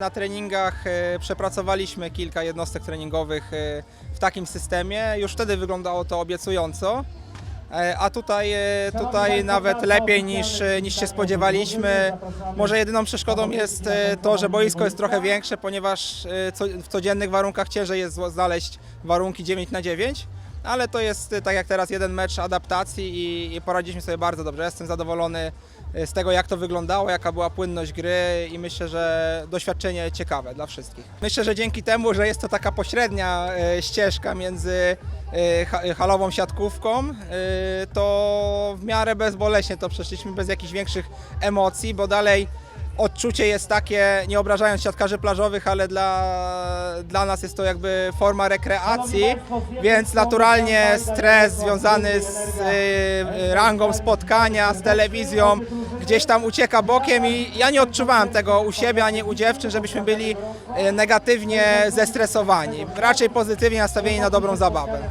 Na treningach e, przepracowaliśmy kilka jednostek treningowych e, w takim systemie. Już wtedy wyglądało to obiecująco. E, A tutaj, tutaj nawet lepiej niż, niż się spodziewaliśmy. Może jedyną przeszkodą jest to, że boisko jest trochę większe, ponieważ w codziennych warunkach ciężej jest znaleźć warunki 9 na 9 ale to jest e, tak jak teraz jeden mecz adaptacji i, i poradziliśmy sobie bardzo dobrze. Jestem zadowolony e, z tego, jak to wyglądało, jaka była płynność gry i myślę, że doświadczenie ciekawe dla wszystkich. Myślę, że dzięki temu, że jest to taka pośrednia e, ścieżka między ha- halową siatkówką, to w miarę bezboleśnie to przeszliśmy bez jakichś większych emocji, bo dalej odczucie jest takie, nie obrażając siatkarzy plażowych, ale dla, dla nas jest to jakby forma rekreacji, więc naturalnie stres związany z y, rangą spotkania, z telewizją gdzieś tam ucieka bokiem i ja nie odczuwałem tego u siebie ani u dziewczyn, żebyśmy byli y, negatywnie zestresowani, raczej pozytywnie nastawieni na dobrą zabawę.